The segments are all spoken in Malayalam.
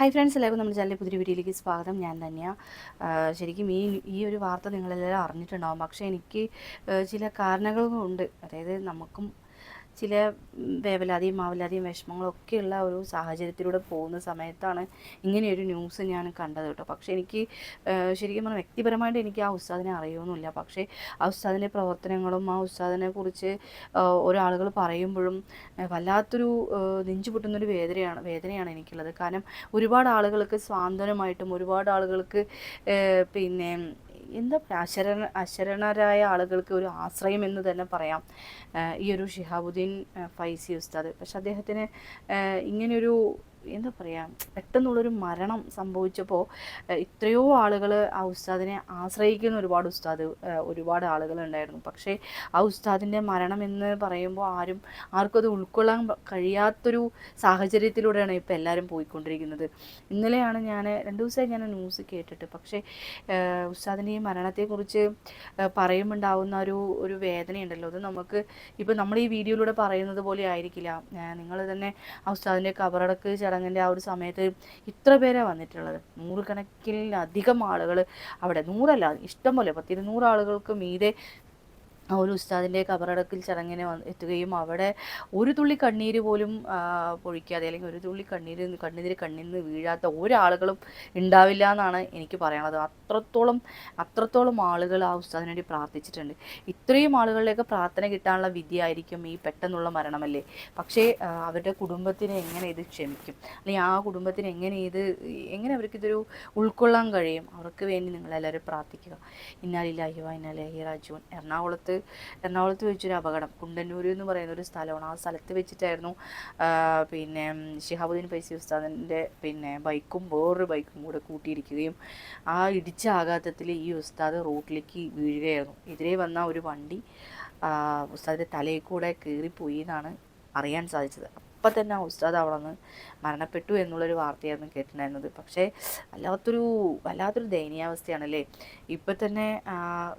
ഹായ് ഫ്രണ്ട്സ് എല്ലാവർക്കും നമ്മുടെ ചാനലിൽ പുതിയ വീഡിയോയിലേക്ക് സ്വാഗതം. ഞാൻ തന്നെയാണ് ശരിക്കും ഈ ഈ ഒരു വാർത്ത നിങ്ങളെല്ലാവരും അറിഞ്ഞിട്ടുണ്ടാവും. പക്ഷേ എനിക്ക് ചില കാരണങ്ങളും ഉണ്ട് അതായത് നമുക്കും ചില വേവലാതിയും മാവലാതിയും വിഷമങ്ങളൊക്കെയുള്ള ഒരു സാഹചര്യത്തിലൂടെ പോകുന്ന സമയത്താണ് ഇങ്ങനെയൊരു ന്യൂസ് ഞാൻ കണ്ടത് കേട്ടോ. പക്ഷേ എനിക്ക് ശരിക്കും പറഞ്ഞാൽ വ്യക്തിപരമായിട്ട് എനിക്ക് ആ ഉസ്താദിനെ അറിയുമെന്നില്ല പക്ഷേ ആ ഉസ്താദിന്റെ പ്രവർത്തനങ്ങളും ആ ഉസ്താദിനെ കുറിച്ച് ഒരാളുകൾ ആളുകൾ പറയുമ്പോഴും വല്ലാത്തൊരു നെഞ്ചു പൊട്ടുന്നൊരു വേദനയാണ് വേദനയാണ് എനിക്കുള്ളത്. കാരണം ഒരുപാട് ആളുകൾക്ക് സ്വാന്തനമായിട്ടും ഒരുപാട് ആളുകൾക്ക് പിന്നെ എന്താ പറയുക അശരണ അശരണരായ ആളുകൾക്ക് ഒരു ആശ്രയം എന്ന് തന്നെ പറയാം. ഈ ഒരു ഷിഹാബുദ്ദീൻ ഫൈസി ഉസ്താദ്. പക്ഷെ അദ്ദേഹത്തിന് ഇങ്ങനെയൊരു എന്താ പറയുക പെട്ടെന്നുള്ളൊരു മരണം സംഭവിച്ചപ്പോൾ ഇത്രയോ ആളുകൾ ആ ഉസ്താദിനെ ആശ്രയിക്കുന്ന ഒരുപാട് ഉസ്താദ് ഒരുപാട് ആളുകൾ ഉണ്ടായിരുന്നു പക്ഷേ ആ ഉസ്താദിന്റെ മരണം എന്ന് പറയുമ്പോൾ ആരും ആർക്കും അത് ഉൾക്കൊള്ളാൻ കഴിയാത്തൊരു സാഹചര്യത്തിലൂടെയാണ് ഇപ്പോൾ എല്ലാവരും പോയിക്കൊണ്ടിരിക്കുന്നത്. ഇന്നലെയാണ് ഞാൻ രണ്ട് ദിവസമായി ഞാൻ ന്യൂസ് കേട്ടിട്ട് പക്ഷേ ഉസ്താദിന്റെ ഈ മരണത്തെക്കുറിച്ച് പറയുമുണ്ടാവുന്ന ഒരു ഒരു വേദനയുണ്ടല്ലോ. അത് നമുക്ക് ഇപ്പോൾ നമ്മൾ ഈ വീഡിയോയിലൂടെ പറയുന്നത് പോലെ ആയിരിക്കില്ല. നിങ്ങൾ തന്നെ ആ ഉസ്താദിന്റെ കബറടക്ക് ചടങ്ങിന്റെ ആ ഒരു സമയത്ത് ഇത്ര പേരെ വന്നിട്ടുള്ളത്. നൂറുകണക്കിലധികം ആളുകൾ അവിടെ. നൂറല്ല ഇഷ്ടം പോലെ പത്തിരുന്നൂറ് ആളുകൾക്ക് മീതെ ഒരു ഉസ്താദിന്റെ കബറടക്കിൽ ചടങ്ങിന് വന്ന് എത്തുകയും അവിടെ ഒരു തുള്ളി കണ്ണീര് പോലും പൊഴിക്കാതെ അല്ലെങ്കിൽ ഒരു തുള്ളി കണ്ണീര് കണ്ണീര് കണ്ണിൽ നിന്ന് വീഴാത്ത ഒരാളുകളും ഉണ്ടാവില്ല എന്നാണ് എനിക്ക് പറയാനുള്ളത്. അത്രത്തോളം അത്രത്തോളം ആളുകൾ ആ ഉസ്താദിന് വേണ്ടി പ്രാർത്ഥിച്ചിട്ടുണ്ട്. ഇത്രയും ആളുകളിലേക്ക് പ്രാർത്ഥന കിട്ടാനുള്ള വിധിയായിരിക്കും ഈ പെട്ടെന്നുള്ള മരണമല്ലേ? പക്ഷേ അവരുടെ കുടുംബത്തിനെ എങ്ങനെ ഇത് ക്ഷമിക്കും? അല്ലെങ്കിൽ ആ കുടുംബത്തിന് എങ്ങനെ ഇത് എങ്ങനെ അവർക്ക് ഇതൊരു ഉൾക്കൊള്ളാൻ കഴിയും? അവർക്ക് വേണ്ടി നിങ്ങളെല്ലാവരും പ്രാർത്ഥിക്കുക. ഇന്നാലില്ലാഹി വ ഇന്നാലില്ലാഹി റാജുവൻ എറണാകുളത്ത് എറണാകുളത്ത് വെച്ചൊരു അപകടം. കുണ്ടന്നൂർ എന്ന് പറയുന്ന ഒരു സ്ഥലമാണ്. ആ സ്ഥലത്ത് വെച്ചിട്ടായിരുന്നു പിന്നെ ഷിഹാബുദ്ദീൻ ഫൈസി ഉസ്താദിന്റെ പിന്നെ ബൈക്കും വേറൊരു ബൈക്കും കൂടെ കൂട്ടിയിരിക്കുകയും ആ ഇടിച്ച ആഘാതത്തിൽ ഈ ഉസ്താദ് റോട്ടിലേക്ക് വീഴുകയായിരുന്നു. എതിരെ വന്ന ഒരു വണ്ടി ഉസ്താദിന്റെ തലയിൽ കൂടെ കയറിപ്പോയി എന്നാണ് അറിയാൻ സാധിച്ചത്. അപ്പം തന്നെ ആ ഉസ്താദ് അവിടെ നിന്ന് മരണപ്പെട്ടു എന്നുള്ളൊരു വാർത്തയായിരുന്നു കേട്ടിട്ടുണ്ടായിരുന്നത്. പക്ഷേ വല്ലാത്തൊരു വല്ലാത്തൊരു ദയനീയാവസ്ഥയാണല്ലേ? ഇപ്പം തന്നെ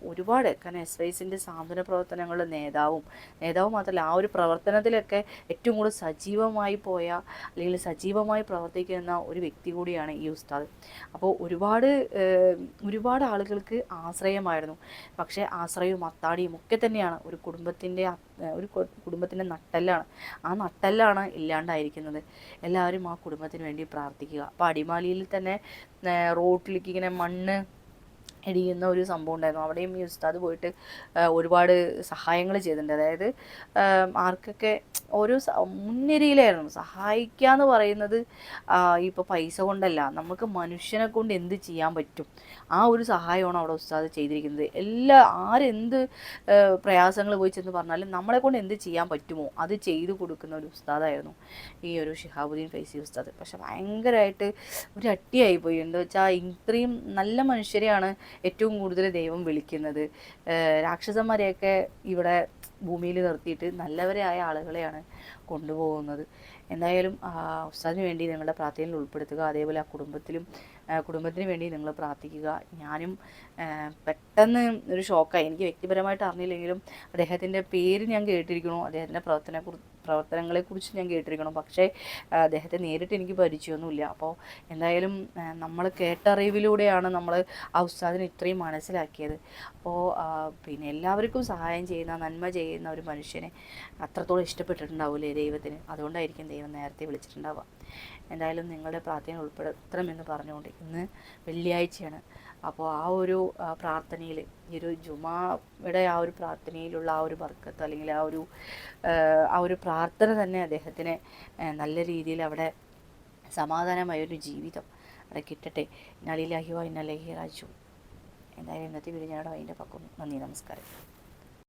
ഒരുപാട് കാരണം എസ് വൈസിന്റെ സാന്ത്വന പ്രവർത്തനങ്ങളുടെ നേതാവും നേതാവും മാത്രമല്ല ആ ഒരു പ്രവർത്തനത്തിലൊക്കെ ഏറ്റവും കൂടുതൽ സജീവമായി പോയ അല്ലെങ്കിൽ സജീവമായി പ്രവർത്തിക്കുന്ന ഒരു വ്യക്തി കൂടിയാണ് ഈ ഉസ്താദ്. അപ്പോൾ ഒരുപാട് ഒരുപാട് ആളുകൾക്ക് ആശ്രയമായിരുന്നു. പക്ഷേ ആശ്രയവും അത്താടിയും ഒക്കെ തന്നെയാണ്. ഒരു കുടുംബത്തിന്റെ ഒരു കുടുംബത്തിന്റെ നട്ടെല്ലാണ്. ആ നട്ടെല്ലാണ് ഇല്ലാണ്ടായിരിക്കുന്നത്. എല്ലാവരും ആ കുടുംബത്തിന് വേണ്ടി പ്രാർത്ഥിക്കുക. അപ്പോൾ അടിമാലിയിൽ തന്നെ റോട്ടിലേക്ക് ഇങ്ങനെ മണ്ണ് ഇടിയുന്ന ഒരു സംഭവം ഉണ്ടായിരുന്നു. അവിടെയും ഈ ഉസ്താദ് പോയിട്ട് ഒരുപാട് സഹായങ്ങൾ ചെയ്തിട്ടുണ്ട്. അതായത് ആർക്കൊക്കെ ഓരോ മുൻനിരയിലായിരുന്നു. സഹായിക്കുക എന്ന് പറയുന്നത് ഇപ്പോൾ പൈസ കൊണ്ടല്ല. നമുക്ക് മനുഷ്യനെ കൊണ്ട് എന്ത് ചെയ്യാൻ പറ്റും? ആ ഒരു സഹായമാണ് അവിടെ ഉസ്താദ് ചെയ്തിരിക്കുന്നത്. എല്ലാ ആരെന്ത് പ്രയാസങ്ങൾ പോയി ചെന്ന് പറഞ്ഞാലും നമ്മളെ കൊണ്ട് എന്ത് ചെയ്യാൻ പറ്റുമോ അത് ചെയ്തു കൊടുക്കുന്ന ഒരു ഉസ്താദായിരുന്നു ഈ ഒരു ഷിഹാബുദ്ദീൻ ഫൈസി ഉസ്താദ്. പക്ഷെ ഭയങ്കരമായിട്ട് ഒരു അട്ടിയായി പോയി. എന്താ വെച്ചാൽ ഇത്രയും നല്ല മനുഷ്യരെയാണ് ഏറ്റവും കൂടുതൽ ദൈവം വിളിക്കുന്നത്. രാക്ഷസന്മാരെയൊക്കെ ഇവിടെ ഭൂമിയിൽ നിർത്തിയിട്ട് നല്ലവരായ ആളുകളെയാണ് കൊണ്ടുപോകുന്നത്. എന്തായാലും ഉസ്താദിന് വേണ്ടി നിങ്ങളുടെ പ്രാർത്ഥനയിൽ ഉൾപ്പെടുത്തുക അതേപോലെ ആ കുടുംബത്തിലും കുടുംബത്തിന് വേണ്ടി നിങ്ങൾ പ്രാർത്ഥിക്കുക. ഞാനും പെട്ടെന്ന് ഒരു ഷോക്കായി എനിക്ക് വ്യക്തിപരമായിട്ട് അറിഞ്ഞില്ലെങ്കിലും അദ്ദേഹത്തിന്റെ പേര് ഞാൻ കേട്ടിരിക്കണു അദ്ദേഹത്തിന്റെ പ്രവർത്തന പ്രവർത്തനങ്ങളെക്കുറിച്ച് ഞാൻ കേട്ടിരിക്കണം. പക്ഷേ അദ്ദേഹത്തെ നേരിട്ട് എനിക്ക് പരിചയമൊന്നുമില്ല. അപ്പോൾ എന്തായാലും നമ്മൾ കേട്ടറിവിലൂടെയാണ് നമ്മൾ ആ ഉസ്താദിനെ ഇത്രയും മനസ്സിലാക്കിയത്. അപ്പോൾ പിന്നെ എല്ലാവർക്കും സഹായം ചെയ്യുന്ന നന്മ ചെയ്യുന്ന ഒരു മനുഷ്യനെ അത്രത്തോളം ഇഷ്ടപ്പെട്ടിട്ടുണ്ടാവില്ലേ ദൈവത്തിന്? അതുകൊണ്ടായിരിക്കും ദൈവം നേരത്തെ വിളിച്ചിട്ടുണ്ടാവുക. എന്തായാലും നിങ്ങളുടെ പ്രാർത്ഥന ഉൾപ്പെടുത്തണമെന്ന് പറഞ്ഞുകൊണ്ട് ഇന്ന് വെള്ളിയാഴ്ചയാണ്. അപ്പോൾ ആ ഒരു പ്രാർത്ഥനയിൽ ഈ ഒരു ജുമായുടെ ആ ഒരു പ്രാർത്ഥനയിലുള്ള ആ ഒരു ബർക്കത്ത് അല്ലെങ്കിൽ ആ ഒരു ആ ഒരു പ്രാർത്ഥന തന്നെ അദ്ദേഹത്തിന് നല്ല രീതിയിൽ അവിടെ സമാധാനമായൊരു ജീവിതം അവിടെ കിട്ടട്ടെ. നളിലാഹിവ ഇന്നലഹി രാജു എന്തായാലും ഇന്നത്തെ വീഡിയോ ഞാനോ അതിന്റെ പക്കും നന്ദി നമസ്കാരം.